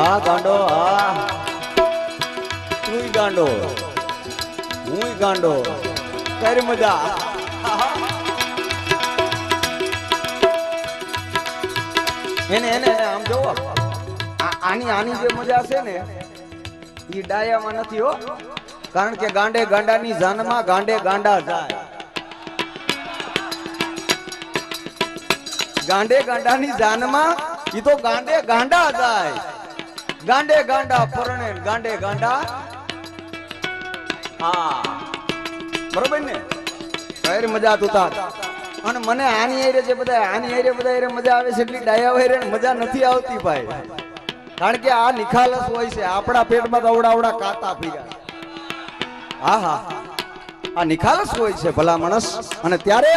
હા, ગાંડો, હા. તું ગાંડો. હું ગાંડો. તારી મજા. એને એને આમ જોવો. આની આની જે મજા છે ને, એ ડાયામાં નથી હો. કારણ કે ગાંડે ગાંડાની જાનમાં ગાંડે ગાંડા જાય. ગાંડે ગાંડાની જાનમાં એ તો ગાંડે ગાંડા જાય. ગાંડે ગાંડા, પરણે ગાંડે ગાંડા. હા. બરોબર ને? ઘેર મજા તુતા અને મને આની એરે છે બધા, આની એરે બધા એરે મજા આવે છે, એટલી ડાયા વહેરે મજા નથી આવતી ભાઈ. કારણ કે આ નિખાલસ હોય છે, આપણા પેટમાં તો અવડા કાતા ફીર્યા હા હા. આ નિખાલસ હોય છે ભલા માણસ. અને ત્યારે